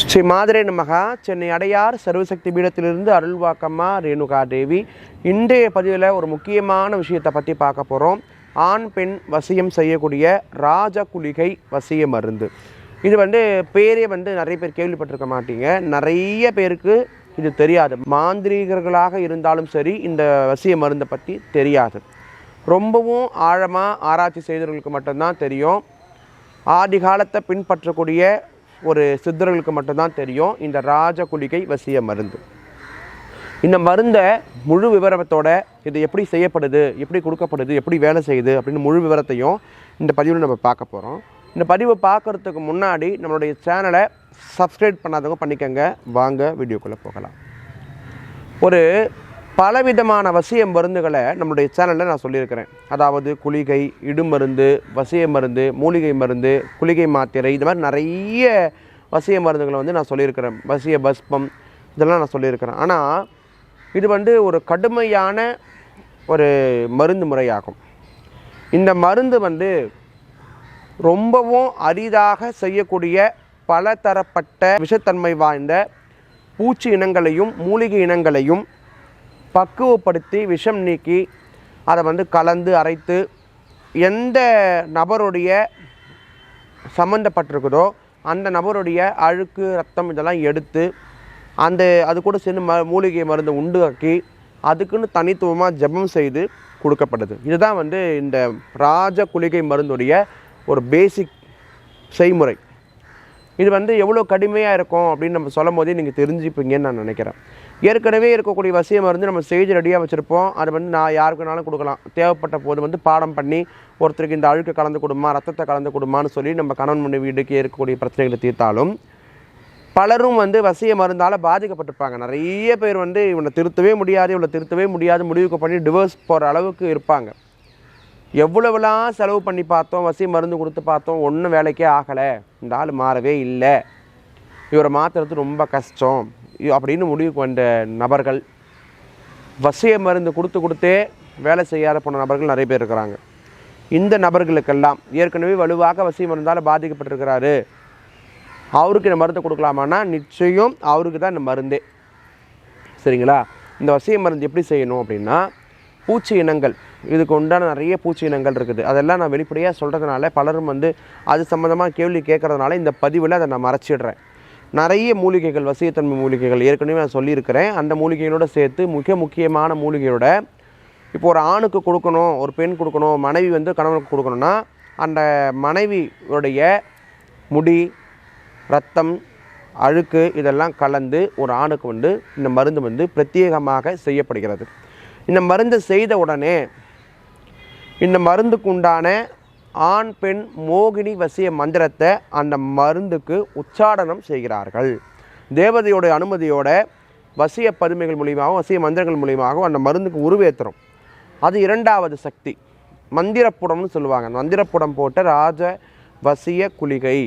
ஸ்ரீ மாதுரை நமகா. சென்னை அடையார் சர்வசக்தி பீடத்திலிருந்து அருள்வாக்கம்மா ரேணுகா தேவி இன்றைய பதிவில் ஒரு முக்கியமான விஷயத்தை பற்றி பார்க்க போகிறோம் ஆண் பெண் வசியம் செய்யக்கூடிய ராஜ குளிகை வசிய மருந்து. இது வந்து பேரே வந்து நிறைய பேர் கேள்விப்பட்டிருக்க மாட்டீங்க. நிறைய பேருக்கு இது தெரியாது. மாந்திரீகர்களாக இருந்தாலும் சரி இந்த வசிய மருந்தை பற்றி தெரியாது. ரொம்பவும் ஆழமாக ஆராய்ச்சி செய்தவர்களுக்கு மட்டும்தான் தெரியும். ஆதி காலத்தை பின்பற்றக்கூடிய ஒரு சித்தர்களுக்கு மட்டும்தான் தெரியும் இந்த ராஜ குளிகை வசிய மருந்து. இந்த மருந்தை முழு விவரத்தோட இது எப்படி செய்யப்படுது எப்படி கொடுக்கப்படுது எப்படி வேலை செய்யுது அப்படின்னு முழு விவரத்தையும் இந்த பதிவில் நம்ம பார்க்க போகிறோம் இந்த பதிவை பார்க்குறதுக்கு முன்னாடி நம்மளுடைய சேனலை சப்ஸ்கிரைப் பண்ணாதவங்க பண்ணிக்கோங்க. வாங்க வீடியோக்குள்ளே போகலாம். ஒரு பலவிதமான வசிய மருந்துகளை நம்மளுடைய சேனலில் நான் சொல்லியிருக்கிறேன். அதாவது குளிகை இடுமருந்து வசிய மருந்து மூலிகை மருந்து குளிகை மாத்திரை இது மாதிரி நிறைய வசிய மருந்துகளை வந்து நான் சொல்லியிருக்கிறேன். வசிய பஸ்பம் இதெல்லாம் நான் சொல்லியிருக்கிறேன். ஆனால் இது வந்து ஒரு கடுமையான ஒரு மருந்து முறையாகும். இந்த மருந்து வந்து ரொம்பவும் அரிதாக செய்யக்கூடிய பலதரப்பட்ட விஷத்தன்மை வாய்ந்த பூச்சி இனங்களையும் மூலிகை இனங்களையும் பக்குவப்படுத்தி விஷம் நீக்கி அதை வந்து கலந்து அரைத்து எந்த நபருடைய சம்மந்தப்பட்டிருக்குதோ அந்த நபருடைய அழுக்கு ரத்தம் இதெல்லாம் எடுத்து அந்த அது கூட சேர்ந்து ம மூலிகை மருந்து உண்டாக்கி அதுக்குன்னு தனித்துவமாக ஜெபம் செய்து கொடுக்கப்படுது இதுதான் வந்து இந்த ராஜ குளிகை மருந்துடைய ஒரு பேசிக் செய்முறை. இது வந்து எவ்வளோ கடுமையாக இருக்கும் அப்படின்னு நம்ம சொல்லும் போதே நீங்கள் தெரிஞ்சுப்பீங்கன்னு நான் நினைக்கிறேன். ஏற்கனவே இருக்கக்கூடிய வசிய மருந்து நம்ம செய்து ரெடியாக வச்சுருப்போம். அது வந்து நான் யாருக்குனாலும் கொடுக்கலாம். தேவைப்பட்ட போது வந்து பாடம் பண்ணி ஒருத்தருக்கு இந்த அழுக்கு கலந்து கொடுமா ரத்தத்தை கலந்து கொடுமான்னு சொல்லி நம்ம கணவன் மனைவி வீடுக்கு இருக்கக்கூடிய பிரச்சனைகளை தீர்த்தாலும் பலரும் வந்து வசிய மருந்தால் பாதிக்கப்பட்டிருப்பாங்க. நிறைய பேர் வந்து இவனை திருத்தவே முடியாது இவனை திருத்தவே முடியாது முடிவுக்கு பண்ணி டிவோர்ஸ் போகிற அளவுக்கு இருப்பாங்க. எவ்வளவுலாம் செலவு பண்ணி பார்த்தோம் வசிய மருந்து கொடுத்து பார்த்தோம் ஒன்றும் வேலைக்கே ஆகலை. இந்த ஆள் மாறவே இல்லை. இவரை மாற்றுறது ரொம்ப கஷ்டம். அப்படின்னு முடிவுக்கு வந்த நபர்கள் வசிய மருந்து கொடுத்து கொடுத்தே வேலை செய்யாத போன நபர்கள் நிறைய பேர் இருக்கிறாங்க. இந்த நபர்களுக்கெல்லாம் ஏற்கனவே வலுவாக வசிய மருந்தால் பாதிக்கப்பட்டிருக்கிறாரு. அவருக்கு இந்த மருந்து கொடுக்கலாமான்னா நிச்சயம் அவருக்கு தான் இந்த மருந்தே. சரிங்களா? இந்த வசிய மருந்து எப்படி செய்யணும் அப்படின்னா பூச்சி இனங்கள் இதுக்கு உண்டான நிறைய பூச்சி இனங்கள் இருக்குது. அதெல்லாம் நான் வெளிப்படையாக சொல்கிறதுனால பலரும் வந்து அது சம்மந்தமாக கேள்வி கேட்குறதுனால இந்த பதிவில் அதை நான் மறைச்சிடுறேன். நிறைய மூலிகைகள் வசியத்தன்மை மூலிகைகள் ஏற்கனவே நான் சொல்லியிருக்கிறேன். அந்த மூலிகைகளோட சேர்த்து மிக முக்கியமான மூலிகையோட இப்போ ஒரு ஆணுக்கு கொடுக்கணும் ஒரு பெண் கொடுக்கணும் மனைவி வந்து கணவனுக்கு கொடுக்கணும்னா அந்த மனைவியுடைய முடி ரத்தம் அழுக்கு இதெல்லாம் கலந்து ஒரு ஆணுக்கு வந்து இந்த மருந்து வந்து பிரத்யேகமாக செய்யப்படுகிறது. இந்த மருந்து செய்த உடனே இந்த மருந்துக்கு உண்டான ஆண் பெண் மோகினி வசிய மந்திரத்தை அந்த மருந்துக்கு உச்சாடனம் செய்கிறார்கள். தேவதையோட அனுமதியோட வசிய பதுமைகள் மூலியமாகவும் வசிய மந்திரங்கள் மூலியமாகவும் அந்த மருந்துக்கு உருவேற்றுறோம் அது இரண்டாவது சக்தி. மந்திரப்புடம்னு சொல்லுவாங்க. மந்திரப்புடம் போட்ட ராஜ வசிய குளிகை.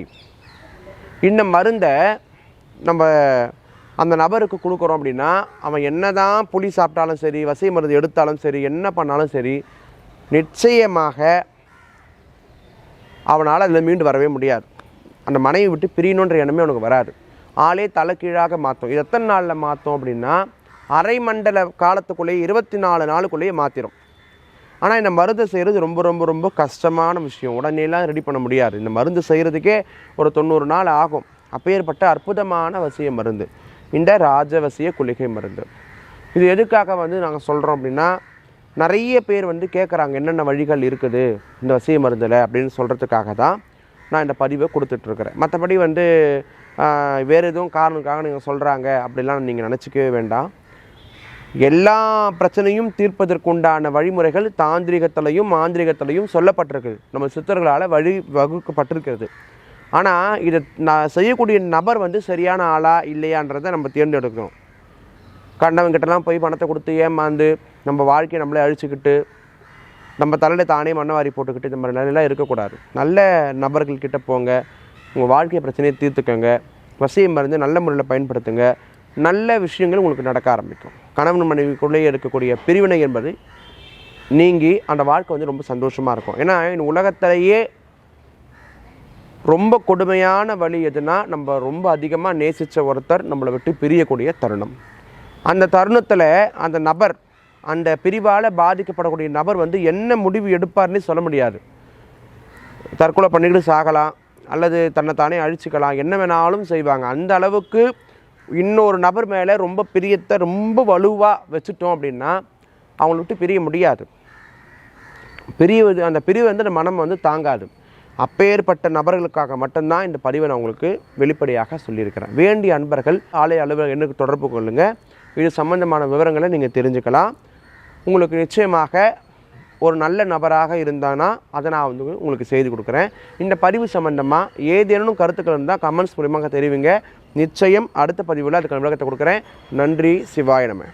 இந்த மருந்தை நம்ம அந்த நபருக்கு கொடுக்குறோம் அப்படின்னா அவன் என்னதான் புளி சாப்பிட்டாலும் சரி வசிய மருந்து எடுத்தாலும் சரி என்ன பண்ணாலும் சரி நிச்சயமாக அவனால் அதில் மீண்டு வரவே முடியாது. அந்த மனைவி விட்டு பிரியணுன்ற எண்ணமே அவனுக்கு வராது. ஆளே தலைக்கீழாக மாற்றும் இது எத்தனை நாளில் மாற்றும் அப்படின்னா அரை மண்டல காலத்துக்குள்ளேயே இருபத்தி நாலு நாளுக்குள்ளேயே மாற்றிடும் ஆனால் இந்த மருந்து செய்கிறது ரொம்ப ரொம்ப ரொம்ப கஷ்டமான விஷயம். உடனேலாம் ரெடி பண்ண முடியாது. இந்த மருந்து செய்கிறதுக்கே ஒரு தொண்ணூறு நாள் ஆகும். அப்பேற்பட்ட அற்புதமான வசிய மருந்து. இந்த ராஜவசிய குளிகை மருந்து. இது எதுக்காக வந்து நாங்கள் சொல்கிறோம் அப்படின்னா நிறைய பேர் வந்து கேட்குறாங்க என்னென்ன வழிகள் இருக்குது இந்த வசிய மருந்தில்? அப்படின்னு சொல்கிறதுக்காக தான் நான் இந்த பதிவை கொடுத்துட்ருக்குறேன். மற்றபடி வந்து வேறு எதுவும் காரணத்துக்காக நீங்கள் சொல்கிறாங்க அப்படிலாம் நீங்கள் நினச்சிக்கவே வேண்டாம். எல்லா பிரச்சனையும் தீர்ப்பதற்குண்டான வழிமுறைகள் தாந்திரிகத்திலையும் மாந்திரிகத்திலையும் சொல்லப்பட்டிருக்கு. நம்ம சித்தர்களால் வழி வகுக்கப்பட்டிருக்கிறது. ஆனால் இதை நான் செய்யக்கூடிய நபர் வந்து சரியான ஆளா இல்லையான்றதை நம்ம தேர்ந்தெடுக்கணும். கண்டவங்கிட்டலாம் போய் பணத்தை கொடுத்து ஏமாந்து நம்ம வாழ்க்கையை நம்மளே அழிச்சுக்கிட்டு நம்ம தலையில் தானே மண்ணை வாரி போட்டுக்கிட்டு இந்த மாதிரி நிலையெல்லாம் இருக்கக்கூடாது. நல்ல நபர்கள்கிட்ட போங்க. உங்கள் வாழ்க்கை பிரச்சனையை தீர்த்துக்கோங்க. வசியம் மருந்து நல்ல முறையில் பயன்படுத்துங்க. நல்ல விஷயங்கள் உங்களுக்கு நடக்க ஆரம்பிக்கும். கணவன் மனைவிக்குள்ளேயே இருக்கக்கூடிய பிரிவினை என்பது நீங்கி அந்த வாழ்க்கை வந்து ரொம்ப சந்தோஷமாக இருக்கும். ஏன்னா இந்த உலகத்திலேயே ரொம்ப கொடுமையான வழி எதுனா நம்ம ரொம்ப அதிகமாக நேசித்த ஒருத்தர் நம்மளை விட்டு பிரியக்கூடிய தருணம். அந்த தருணத்தில் அந்த நபர் அந்த பிரிவால் பாதிக்கப்படக்கூடிய நபர் வந்து என்ன முடிவு எடுப்பார்னு சொல்ல முடியாது. தற்கொலை பண்ணிக்கிட்டு சாகலாம் அல்லது தன்னை தானே அழிச்சுக்கலாம் என்ன வேணாலும் செய்வாங்க. அந்த அளவுக்கு இன்னொரு நபர் மேலே ரொம்ப பிரியத்தை ரொம்ப வலுவாக வச்சுட்டோம் அப்படின்னா அவங்கள விட்டு பிரிய முடியாது. பிரிவு அந்த பிரிவு வந்து அந்த மனம் வந்து தாங்காது. அப்பேற்பட்ட நபர்களுக்காக மட்டும்தான் இந்த பதிவை நான் உங்களுக்கு வெளிப்படையாக சொல்லியிருக்கிறேன். வேண்டிய அன்பர்கள் ஆலய அலுவலக எண்ணுக்கு தொடர்பு கொள்ளுங்கள் இது சம்பந்தமான விவரங்களை நீங்கள் தெரிஞ்சுக்கலாம். உங்களுக்கு நிச்சயமாக ஒரு நல்ல நபராக இருந்தானா அதை நான் வந்து உங்களுக்கு செய்து கொடுக்குறேன். இந்த பதிவு சம்பந்தமாக ஏதேனும் கருத்துக்கள் இருந்தால் கமெண்ட்ஸ் மூலியமாக தெரிவிங்க. நிச்சயம் அடுத்த பதிவில் அதுக்கான விளக்கத்தை கொடுக்குறேன். நன்றி சிவாய நம்ம